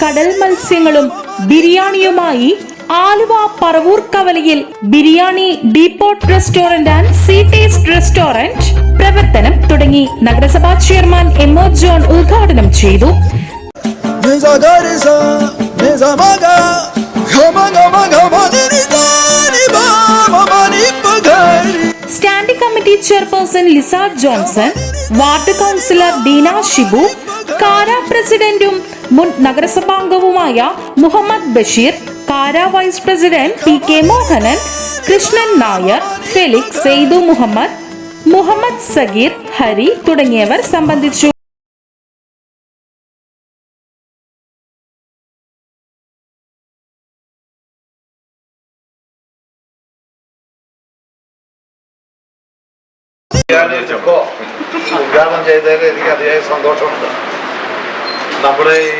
കടൽ മത്സ്യങ്ങളും ബിരിയാണിയുമായി ആലുവ പറവൂർ കവലയിൽ biryani depot restaurant and sea taste restaurant പ്രവർത്തനം തുടങ്ങി നഗരസഭാ ചെയർമാൻ എം ഒ ജോൺ ഉദ്ഘാടനം ചെയ്തു. Standing committee chairperson lizard Johnson ward councillor Deena Shibu കാരാ പ്രസിഡന്റും മുൻ നഗരസഭാംഗവുമായ മുഹമ്മദ് ബഷീർ കാര vice president P K Mohanan Krishnan Nair Felix Saidu Muhammad Muhammad Sageer Hari തുടങ്ങിയവർ സംബന്ധിച്ചു. ഉദ്ഘാടനം ചെയ്തതിൽ എനിക്ക് അതിയായ സന്തോഷമുണ്ട്. നമ്മുടെ ഈ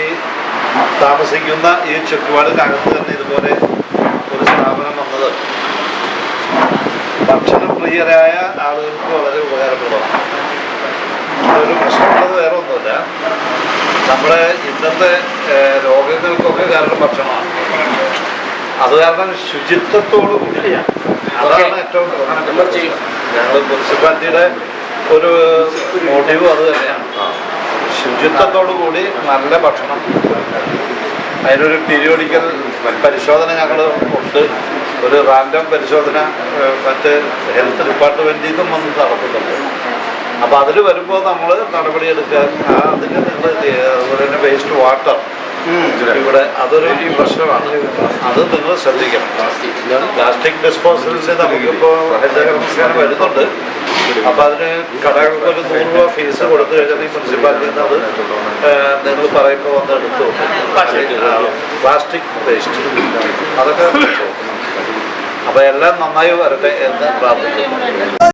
താമസിക്കുന്ന ഈ ചുറ്റുപാടിനകത്ത് തന്നെ ഇതുപോലെ ഒരു സ്ഥാപനം വന്നത് ഭക്ഷണപ്രിയരായ ആളുകൾക്ക് വളരെ ഉപകാരപ്രദമാണ്. ഒരു പ്രശ്നമുള്ളത് വേറെ ഒന്നുമില്ല. നമ്മുടെ ഇന്നത്തെ രോഗങ്ങൾക്കൊക്കെ കാരണം ഭക്ഷണമാണ്. അത് കാരണം ശുചിത്വത്തോടു കൂടിയാണ് അതാണ് ഏറ്റവും പ്രധാനപ്പെട്ട ഞങ്ങൾ മുനിസിപ്പാലിറ്റിയുടെ ഒരു മോട്ടീവ് അത് തന്നെയാണ്. ശുചിത്വത്തോടു കൂടി നല്ല ഭക്ഷണം അതിനൊരു പീരിയോഡിക്കൽ പരിശോധന ഞങ്ങൾ ഉണ്ട്. ഒരു റാൻഡം പരിശോധന മറ്റ് ഹെൽത്ത് ഡിപ്പാർട്ട്മെന്റിൽ നിന്നും വന്ന് നടത്തുന്നുണ്ട് അപ്പോൾ അതിൽ വരുമ്പോൾ നമ്മൾ നടപടിയെടുക്കുക അതിന് നിങ്ങൾ അതുപോലെ തന്നെ വേസ്റ്റ് വാട്ടർ ഇവിടെ അതൊരു പ്രശ്നമാണ്. അത് നിങ്ങൾ ശ്രദ്ധിക്കണം. പ്ലാസ്റ്റിക് ഡിസ്പോസൽസ് നമുക്കിപ്പോൾ ഹരിതകർമ്മസേന വരുന്നുണ്ട്. അപ്പോൾ അതിന് കടകൾക്ക് ഒരു നൂറ് രൂപ ഫീസ് കൊടുത്തു കഴിഞ്ഞാൽ ഈ മുനിസിപ്പാലിറ്റിയിൽ നിന്ന് അത് നിങ്ങൾ പറയുമ്പോൾ വന്ന് എടുത്തു പ്ലാസ്റ്റിക് വേസ്റ്റ് അതൊക്കെ അപ്പോൾ എല്ലാം നന്നായി വരട്ടെ എന്ന് പ്രാർത്ഥിക്കുന്നു.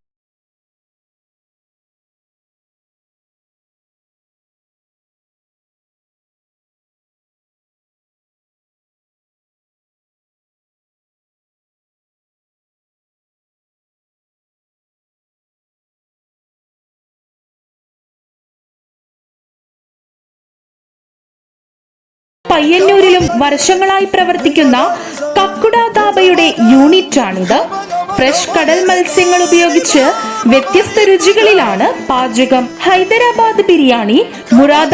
പയ്യന്നൂരിലും വർഷങ്ങളായി പ്രവർത്തിക്കുന്ന കക്കുട ദാബയുടെ യൂണിറ്റാണിത്. ഫ്രഷ് കടൽ മത്സ്യങ്ങൾ ഉപയോഗിച്ച് വ്യത്യസ്ത രുചികളിലാണ് പാചകം. ഹൈദരാബാദ് ബിരിയാണി മുറാദ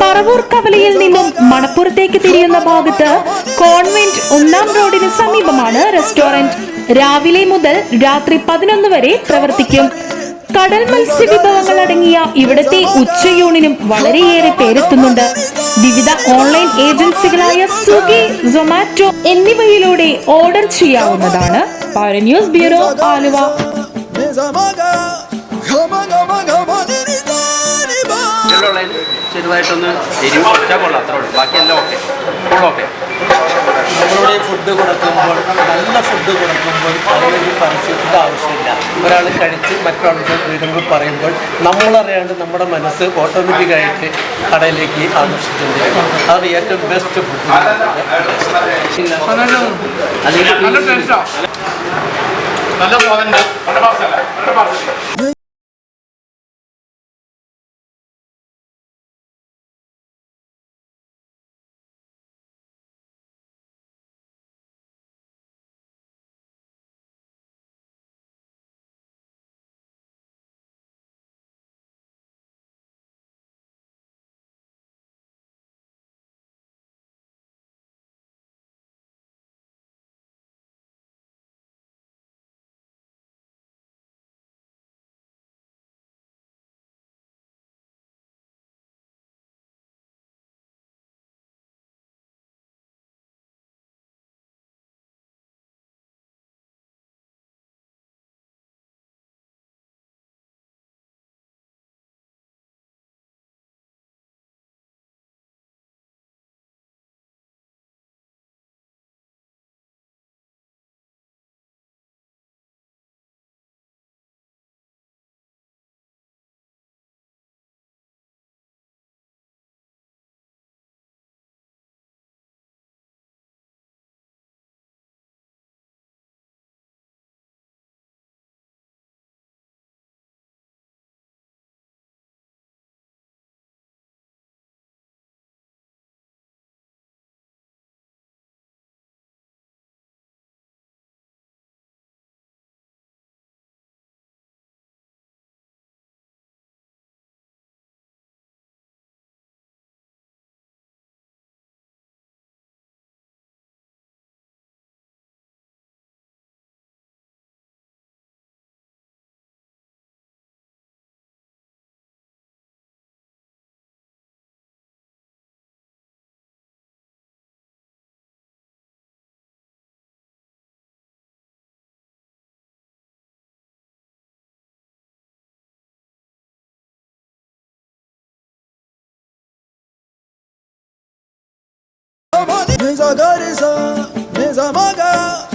പറവൂർ കവലയിൽ നിന്നും മണപ്പുറത്തേക്ക് തിരിയുന്ന ഭാഗത്ത് കോൺവെന്റ് ഒന്നാം റോഡിന് സമീപമാണ് റെസ്റ്റോറന്റ്. രാവിലെ മുതൽ രാത്രി പതിനൊന്ന് വരെ പ്രവർത്തിക്കും. കടൽ മത്സ്യ വിഭവങ്ങൾ അടങ്ങിയ ഇവിടത്തെ ഉച്ചയൂണിനും വളരെയേറെ പേരെത്തുന്നുണ്ട്. വിവിധ ഓൺലൈൻ ഏജൻസികളായ സുഗി സൊമാറ്റോ എന്നിവയിലൂടെ ഓർഡർ ചെയ്യാവുന്നതാണ്. News bureau Aluva. ചെറുതായിട്ടൊന്ന് എരിവ് കുറച്ചാൽ കൊള്ളാം അത്രേ ഉള്ളൂ. ബാക്കിയെല്ലാം ഓക്കെ. Full okay. നമ്മളുടെ ഫുഡ് കൊടുക്കുമ്പോൾ നല്ല ഫുഡ് കൊടുക്കുമ്പോൾ അതിലൊരു പരസ്യത്തിന്റെ ആവശ്യമില്ല. ഒരാൾ കഴിച്ച് മറ്റൊരാൾക്ക് വീടുകൾ പറയുമ്പോൾ നമ്മളറിയാണ്ട് നമ്മുടെ മനസ്സ് ഓട്ടോമാറ്റിക്കായിട്ട് കടയിലേക്ക് ആകർഷിച്ചിട്ടുണ്ട് അത് ഏറ്റവും ബെസ്റ്റ് ഫുഡ് അല്ലെങ്കിൽ നല്ല Neza gareza, neza maga